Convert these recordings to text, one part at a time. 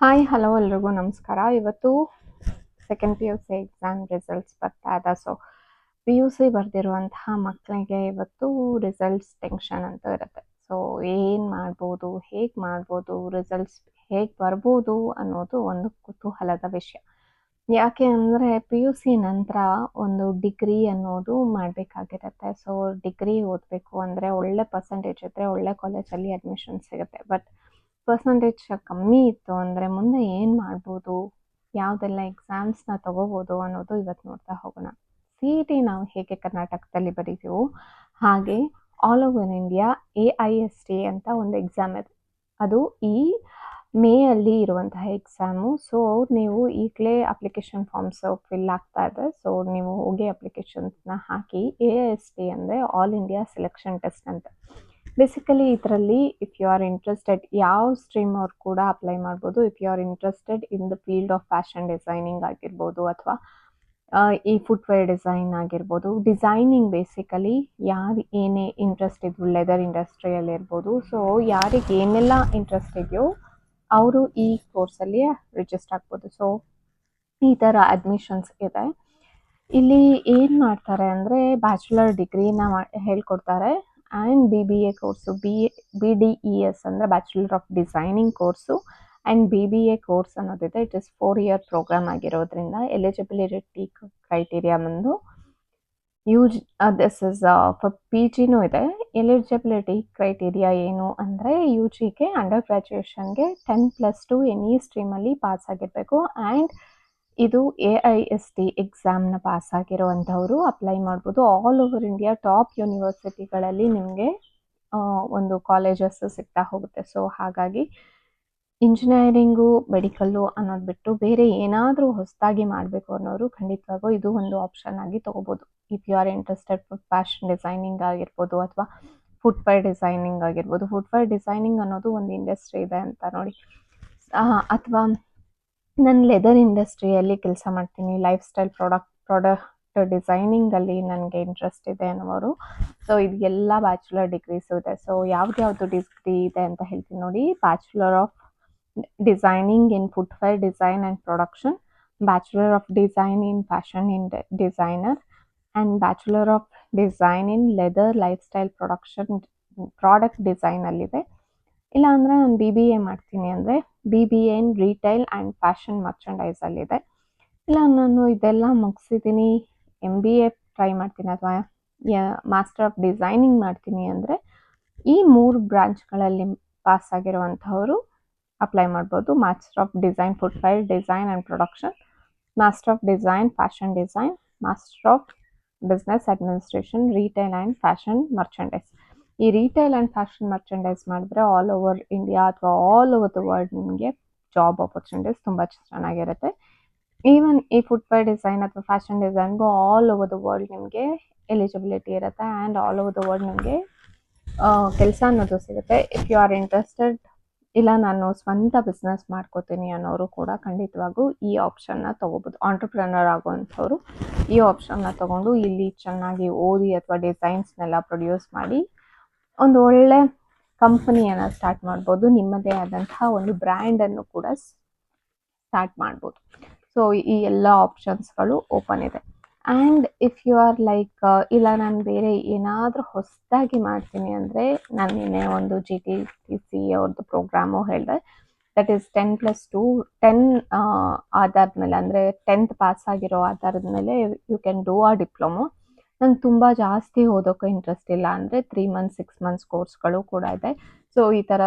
Hi hello ಎಲ್ರಿಗೂ ನಮಸ್ಕಾರ. ಇವತ್ತು second P U C exam results ಬರ್ತಾ ಇದೆ. ಸೊ ಪಿ ಯು ಸಿ ಬರೆದಿರುವಂತಹ ಮಕ್ಕಳಿಗೆ ಇವತ್ತು ರಿಸಲ್ಟ್ಸ್ ಟೆನ್ಷನ್ ಅಂತ ಇರುತ್ತೆ. ಸೊ ಏನು ಮಾಡ್ಬೋದು, ಹೇಗೆ ಮಾಡ್ಬೋದು ರಿಸಲ್ಟ್ಸ್ ಹೇಗೆ ಬರ್ಬೋದು ಅನ್ನೋದು ಒಂದು ಕುತೂಹಲದ ವಿಷಯ. ಯಾಕೆ ಅಂದರೆ ಪಿ ಯು ಸಿ ನಂತರ ಒಂದು ಡಿಗ್ರಿ ಅನ್ನೋದು ಮಾಡಬೇಕಾಗಿರುತ್ತೆ. ಸೊ ಡಿಗ್ರಿ ಓದಬೇಕು ಅಂದರೆ ಒಳ್ಳೆ ಪರ್ಸೆಂಟೇಜ್ ಇದ್ದರೆ ಒಳ್ಳೆ ಕಾಲೇಜಲ್ಲಿ ಅಡ್ಮಿಷನ್ ಸಿಗುತ್ತೆ. ಬಟ್ ಪರ್ಸಂಟೇಜ್ ಕಮ್ಮಿ ಇತ್ತು ಅಂದರೆ ಮುಂದೆ ಏನು ಮಾಡ್ಬೋದು? ಯಾವುದೆಲ್ಲ ಎಕ್ಸಾಮ್ಸ್ನ ತಗೋಬೋದು ಅನ್ನೋದು ಇವತ್ತು ನೋಡ್ತಾ ಹೋಗೋಣ. ಸಿ ಇ ಟಿ ನಾವು ಹೇಗೆ ಕರ್ನಾಟಕದಲ್ಲಿ ಬರೀತೀವೋ ಹಾಗೆ all over India A I S T ಅಂತ ಒಂದು ಎಕ್ಸಾಮ್ ಇದೆ. ಅದು ಈ ಮೇ ಅಲ್ಲಿ ಇರುವಂತಹ ಎಕ್ಸಾಮು ಸೊ ನೀವು ಈಗಲೇ ಅಪ್ಲಿಕೇಶನ್ ಫಾರ್ಮ್ಸ್ ಫಿಲ್ ಆಗ್ತಾ ಇದೆ. ಸೊ ನೀವು ಹೋಗಿ ಅಪ್ಲಿಕೇಶನ್ಸ್ನ ಹಾಕಿ ಎ ಎಸ್ ಟಿ ಅಂದರೆ ಆಲ್ ಇಂಡಿಯಾ ಸೆಲೆಕ್ಷನ್ ಟೆಸ್ಟ್ ಅಂತ. ಬೇಸಿಕಲಿ ಇದರಲ್ಲಿ ಇಫ್ ಯು ಆರ್ ಇಂಟ್ರೆಸ್ಟೆಡ್ ಯಾವ ಸ್ಟ್ರೀಮ್ ಅವ್ರು ಕೂಡ ಅಪ್ಲೈ ಮಾಡ್ಬೋದು. If you are interested in the field of fashion designing ಆಗಿರ್ಬೋದು ಅಥವಾ ಈ ಫುಟ್ವೇರ್ ಡಿಸೈನ್ ಆಗಿರ್ಬೋದು. ಡಿಸೈನಿಂಗ್ ಬೇಸಿಕಲಿ ಯಾರು ಏನೇ ಇಂಟ್ರೆಸ್ಟ್ ಇದ್ವು ಲೆದರ್ ಇಂಡಸ್ಟ್ರಿಯಲ್ಲಿ ಇರ್ಬೋದು. ಸೊ ಯಾರಿಗೆ ಏನೆಲ್ಲ ಇಂಟ್ರೆಸ್ಟ್ ಇದೆಯೋ, ಅವರು ಈ ಕೋರ್ಸಲ್ಲಿ ರಿಜಿಸ್ಟರ್ ಆಗ್ಬೋದು. ಸೊ ಈ ಥರ ಅಡ್ಮಿಷನ್ಸ್ ಇದೆ. ಇಲ್ಲಿ ಏನು ಮಾಡ್ತಾರೆ ಅಂದರೆ ಬ್ಯಾಚುಲರ್ ಡಿಗ್ರಿನ ಮಾ ಹೇಳ್ಕೊಡ್ತಾರೆ. And B B A course B B D E S ಅಂದರೆ bachelor of designing course and B B A course ಅನ್ನೋದಿದೆ. It is four year program ಆಗಿರೋದ್ರಿಂದ ಎಲಿಜಿಬಿಲಿಟಿ ಕ್ರೈಟೀರಿಯಾ ಬಂದು U G this is P ಜಿನೂ ಇದೆ. Eligibility criteria ಏನು ಅಂದರೆ U ಜಿಗೆ under ಗ್ರ್ಯಾಜುಯೇಷನ್ಗೆ ten plus two any ಸ್ಟ್ರೀಮಲ್ಲಿ pass ಆಗಿರಬೇಕು. ಆ್ಯಂಡ್ ಇದು ಎ ಐ ಎಸ್ ಟಿ ಎಕ್ಸಾಮ್ನ ಪಾಸ್ ಆಗಿರುವಂಥವರು ಅಪ್ಲೈ ಮಾಡ್ಬೋದು. ಆಲ್ ಓವರ್ ಇಂಡಿಯಾ ಟಾಪ್ ಯೂನಿವರ್ಸಿಟಿಗಳಲ್ಲಿ ನಿಮಗೆ ಒಂದು ಕಾಲೇಜಸ್ ಸಿಗ್ತಾ ಹೋಗುತ್ತೆ. ಸೊ ಹಾಗಾಗಿ ಇಂಜಿನಿಯರಿಂಗು ಮೆಡಿಕಲ್ಲು ಅನ್ನೋದು ಬಿಟ್ಟು ಬೇರೆ ಏನಾದರೂ ಹೊಸದಾಗಿ ಮಾಡಬೇಕು ಅನ್ನೋರು ಖಂಡಿತವಾಗೂ ಇದು ಒಂದು ಆಪ್ಷನ್ ಆಗಿ ತೊಗೋಬೋದು. If you are interested fashion designing ಆಗಿರ್ಬೋದು ಅಥವಾ ಫುಡ್ ಫೈರ್ ಡಿಸೈನಿಂಗ್ ಆಗಿರ್ಬೋದು. ಫುಟ್ವೇರ್ ಡಿಸೈನಿಂಗ್ ಅನ್ನೋದು ಒಂದು ಇಂಡಸ್ಟ್ರಿ ಇದೆ ಅಂತ ನೋಡಿ. ಅಥವಾ ನಾನು ಲೆದರ್ ಇಂಡಸ್ಟ್ರಿಯಲ್ಲಿ ಕೆಲಸ ಮಾಡ್ತೀನಿ. ಲೈಫ್ ಸ್ಟೈಲ್ ಪ್ರಾಡಕ್ಟ್ ಪ್ರಾಡಕ್ಟ್ ಡಿಸೈನಿಂಗಲ್ಲಿ ನನಗೆ ಇಂಟ್ರೆಸ್ಟ್ ಇದೆ ಅನ್ನೋರು. ಸೊ ಇದೆಲ್ಲ ಬ್ಯಾಚುಲರ್ ಡಿಗ್ರೀಸು ಇದೆ. ಸೊ ಯಾವ್ದು ಯಾವುದು ಡಿಗ್ರಿ ಇದೆ ಅಂತ ಹೇಳ್ತೀನಿ ನೋಡಿ. Bachelor of designing in footwear design and production bachelor of design in fashion in designer and bachelor of design in leather lifestyle production product ಡಿಸೈನಲ್ಲಿದೆ ಇಲ್ಲ ಅಂದರೆ ನಾನು ಬಿ ಬಿ ಎ ಮಾಡ್ತೀನಿ ಅಂದರೆ B B N retail and fashion ಮರ್ಚಂಡೈಸಲ್ಲಿದೆ ಇಲ್ಲ, ನಾನು ಇದೆಲ್ಲ ಮುಗಿಸಿದ್ದೀನಿ. M B A try ಮಾಡ್ತೀನಿ ಅಥವಾ ಮಾಸ್ಟರ್ ಆಫ್ ಡಿಸೈನಿಂಗ್ ಮಾಡ್ತೀನಿ ಅಂದರೆ ಈ ಮೂರು ಬ್ರಾಂಚ್ಗಳಲ್ಲಿ ಪಾಸ್ ಆಗಿರುವಂಥವರು ಅಪ್ಲೈ ಮಾಡ್ಬೋದು. Master of design food file design and production master of design fashion design master of business administration retail and fashion merchandise ಈ ರೀಟೈಲ್ ಆ್ಯಂಡ್ ಫ್ಯಾಷನ್ ಮರ್ಚೆಂಡೈಸ್ ಮಾಡಿದ್ರೆ ಆಲ್ ಓವರ್ ಇಂಡಿಯಾ ಅಥವಾ ಆಲ್ ಓವರ್ ದ ವರ್ಲ್ಡ್ ನಿಮಗೆ job opportunities ತುಂಬ ಚೆನ್ನಾಗಿರುತ್ತೆ. Even ಈ footwear design ಅಥವಾ fashion ಡಿಸೈನ್ಗೂ all over the world ನಿಮಗೆ ಎಲಿಜಿಬಿಲಿಟಿ ಇರುತ್ತೆ and all over the world ನಿಮಗೆ ಕೆಲಸ ಅನ್ನೋದು ಸಿಗುತ್ತೆ. ಇಫ್ ಯು ಆರ್ ಇಂಟ್ರೆಸ್ಟೆಡ್ ಇಲ್ಲ ನಾನು ಸ್ವಂತ ಬಿಸ್ನೆಸ್ ಮಾಡ್ಕೋತೀನಿ ಅನ್ನೋರು ಕೂಡ ಖಂಡಿತವಾಗೂ ಈ ಆಪ್ಷನ್ನ ತೊಗೋಬೋದು. ಆಂಟ್ರಪ್ರನರ್ ಆಗುವಂಥವ್ರು ಈ ಆಪ್ಷನ್ನ ತೊಗೊಂಡು ಇಲ್ಲಿ ಚೆನ್ನಾಗಿ ಓದಿ ಅಥವಾ ಡಿಸೈನ್ಸ್ನೆಲ್ಲ ಪ್ರೊಡ್ಯೂಸ್ ಮಾಡಿ ಒಂದು ಒಳ್ಳೆ ಕಂಪನಿಯನ್ನು ಸ್ಟಾರ್ಟ್ ಮಾಡ್ಬೋದು. ನಿಮ್ಮದೇ ಆದಂತಹ ಒಂದು ಬ್ರ್ಯಾಂಡನ್ನು ಕೂಡ ಸ್ಟಾರ್ಟ್ ಮಾಡ್ಬೋದು. ಸೊ ಈ ಎಲ್ಲ ಆಪ್ಷನ್ಸ್ಗಳು ಓಪನ್ ಇದೆ. And if you are like ಇಲ್ಲ ನಾನು ಬೇರೆ ಏನಾದರೂ ಹೊಸದಾಗಿ ಮಾಡ್ತೀನಿ ಅಂದರೆ ನಾನು ನಿನ್ನೆ ಒಂದು ಜಿ ಟಿ ಟಿ ಸಿ ಅವ್ರದ್ದು ಪ್ರೋಗ್ರಾಮು ಹೇಳಿದೆ. That is ten plus two ten ಆಧಾರದ ಮೇಲೆ ಅಂದರೆ ಟೆಂತ್ ಪಾಸ್ ಆಗಿರೋ ಆಧಾರದ ಮೇಲೆ you can do a diploma ನಂಗೆ ತುಂಬ ಜಾಸ್ತಿ ಓದೋಕ್ಕೆ ಇಂಟ್ರೆಸ್ಟ್ ಇಲ್ಲ ಅಂದರೆ ತ್ರೀ ಮಂತ್ಸ್ ಸಿಕ್ಸ್ ಮಂತ್ಸ್ ಕೋರ್ಸ್ಗಳು ಕೂಡ ಇದೆ. ಸೊ ಈ ಥರ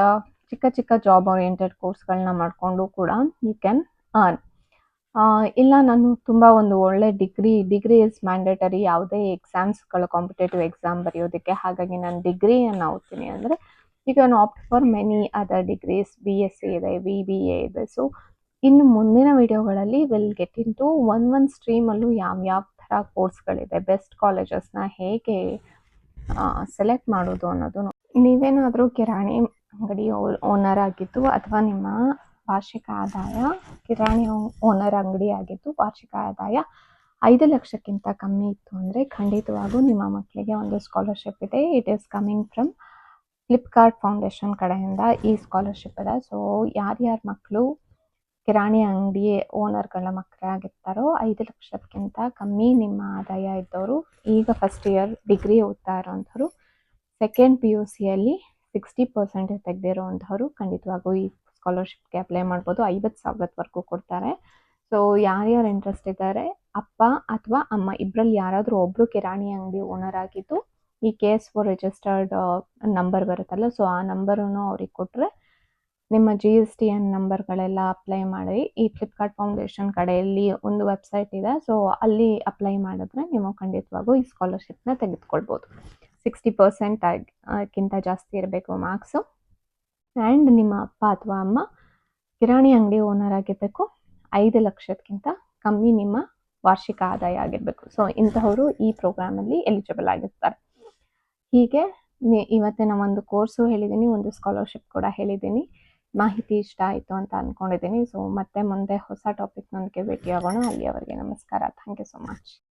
ಚಿಕ್ಕ ಚಿಕ್ಕ ಜಾಬ್ ಓರಿಯೆಂಟೆಡ್ ಕೋರ್ಸ್ಗಳನ್ನ ಮಾಡಿಕೊಂಡು ಕೂಡ ಯು ಕ್ಯಾನ್ ಅರ್ನ್ ಇಲ್ಲ, ನಾನು ತುಂಬ ಒಂದು ಒಳ್ಳೆ ಡಿಗ್ರಿ ಡಿಗ್ರಿ ಇಸ್ ಮ್ಯಾಂಡೇಟರಿ ಯಾವುದೇ ಎಕ್ಸಾಮ್ಸ್ಗಳು ಕಾಂಪಿಟೇಟಿವ್ ಎಕ್ಸಾಮ್ ಬರೆಯೋದಕ್ಕೆ. ಹಾಗಾಗಿ ನಾನು ಡಿಗ್ರಿಯನ್ನು ಓದ್ತೀನಿ ಅಂದರೆ you can opt for many other degrees B S C ಇದೆ ವಿ ಬಿ ಎ ಇದೆ. ಸೊ ಇನ್ನು ಮುಂದಿನ ವಿಡಿಯೋಗಳಲ್ಲಿ will get into one one ಸ್ಟ್ರೀಮಲ್ಲೂ ಯಾವ ಯಾವ ಥರ ಕೋರ್ಸ್ಗಳಿದೆ. ಬೆಸ್ಟ್ ಕಾಲೇಜಸ್ನ ಹೇಗೆ ಸೆಲೆಕ್ಟ್ ಮಾಡೋದು ಅನ್ನೋದು ನೀವೇನಾದರೂ ಕಿರಾಣಿ ಅಂಗಡಿ ಓನರ್ ಆಗಿದ್ದು ಅಥವಾ ನಿಮ್ಮ ವಾರ್ಷಿಕ ಆದಾಯ ಕಿರಾಣಿ ಓನರ್ ಅಂಗಡಿ ಆಗಿದ್ದು ವಾರ್ಷಿಕ ಆದಾಯ ಐದು ಲಕ್ಷಕ್ಕಿಂತ ಕಮ್ಮಿ ಇತ್ತು ಅಂದರೆ ಖಂಡಿತವಾಗೂ ನಿಮ್ಮ ಮಕ್ಕಳಿಗೆ ಒಂದು ಸ್ಕಾಲರ್ಶಿಪ್ ಇದೆ. It is coming from Flipkart foundation ಕಡೆಯಿಂದ ಈ ಸ್ಕಾಲರ್ಶಿಪ್ ಇದೆ ಸೊ ಯಾರ್ಯಾರ ಮಕ್ಕಳು ಕಿರಾಣಿ ಅಂಗಡಿ ಓನರ್ಗಳ ಮಕ್ಕಳಾಗಿರ್ತಾರೋ ಐದು ಲಕ್ಷಕ್ಕಿಂತ ಕಮ್ಮಿ ನಿಮ್ಮ ಆದಾಯ ಇದ್ದವರು. ಈಗ ಫಸ್ಟ್ ಇಯರ್ ಡಿಗ್ರಿ ಓದ್ತಾ ಇರೋವಂಥವ್ರು ಸೆಕೆಂಡ್ ಪಿ ಯು ಸಿಯಲ್ಲಿ ಸಿಕ್ಸ್ಟಿ ಪರ್ಸೆಂಟೇಜ್ ತೆಗೆದಿರೋವಂಥವ್ರು ಖಂಡಿತವಾಗೂ ಈ ಸ್ಕಾಲರ್ಶಿಪ್ಗೆ ಅಪ್ಲೈ ಮಾಡ್ಬೋದು. ಐವತ್ತು ಸಾವಿರದವರೆಗೂ ಕೊಡ್ತಾರೆ. ಸೊ ಯಾರ್ಯಾರು ಇಂಟ್ರೆಸ್ಟ್ ಇದ್ದಾರೆ? ಅಪ್ಪ ಅಥವಾ ಅಮ್ಮ ಇಬ್ಬರಲ್ಲಿ ಯಾರಾದರೂ ಒಬ್ಬರು ಕಿರಾಣಿ ಅಂಗಡಿ ಓನರ್ ಆಗಿದ್ದು ಈ K S four registered number ಬರುತ್ತಲ್ಲ ಸೊ ಆ ನಂಬರನ್ನು ಅವ್ರಿಗೆ ಕೊಟ್ಟರೆ ನಿಮ್ಮ ಜಿ ಎಸ್ ಟಿ ಎನ್ ನಂಬರ್ಗಳೆಲ್ಲ ಅಪ್ಲೈ ಮಾಡಿ ಈ ಫ್ಲಿಪ್ಕಾರ್ಟ್ ಫೌಂಡೇಶನ್ ಕಡೆಯಲ್ಲಿ ಒಂದು ವೆಬ್ಸೈಟ್ ಇದೆ. ಸೊ ಅಲ್ಲಿ ಅಪ್ಲೈ ಮಾಡಿದ್ರೆ ನೀವು ಖಂಡಿತವಾಗೂ ಈ ಸ್ಕಾಲರ್ಶಿಪ್ನ ತೆಗೆದುಕೊಳ್ಬೋದು. ಸಿಕ್ಸ್ಟಿ ಪರ್ಸೆಂಟ್ ಕ್ಕಿಂತ ಜಾಸ್ತಿ ಇರಬೇಕು ಮಾರ್ಕ್ಸು ಆ್ಯಂಡ್ ನಿಮ್ಮ ಅಪ್ಪ ಅಥವಾ ಅಮ್ಮ ಕಿರಾಣಿ ಅಂಗಡಿ ಓನರ್ ಆಗಿರಬೇಕು. ಐದು ಲಕ್ಷಕ್ಕಿಂತ ಕಮ್ಮಿ ನಿಮ್ಮ ವಾರ್ಷಿಕ ಆದಾಯ ಆಗಿರಬೇಕು. ಸೊ ಇಂಥವರು ಈ ಪ್ರೋಗ್ರಾಮಲ್ಲಿ ಎಲಿಜಿಬಲ್ ಆಗಿರ್ತಾರೆ. ಹೀಗೆ ಇವತ್ತೇ ಇವತ್ತಿನ ಒಂದು ಕೋರ್ಸು ಹೇಳಿದ್ದೀನಿ ಒಂದು ಸ್ಕಾಲರ್ಶಿಪ್ ಕೂಡ ಹೇಳಿದ್ದೀನಿ ಮಾಹಿತಿ ಇಷ್ಟ ಆಯಿತು ಅಂತ ಅನ್ಕೊಂಡಿದ್ದೀನಿ. ಸೊ ಮತ್ತೆ ಮುಂದೆ ಹೊಸ ಟಾಪಿಕ್ನೊಂದಿಗೆ ಭೇಟಿಯಾಗೋಣ. ಅಲ್ಲಿಯವರೆಗೆ ನಮಸ್ಕಾರ. Thank you so much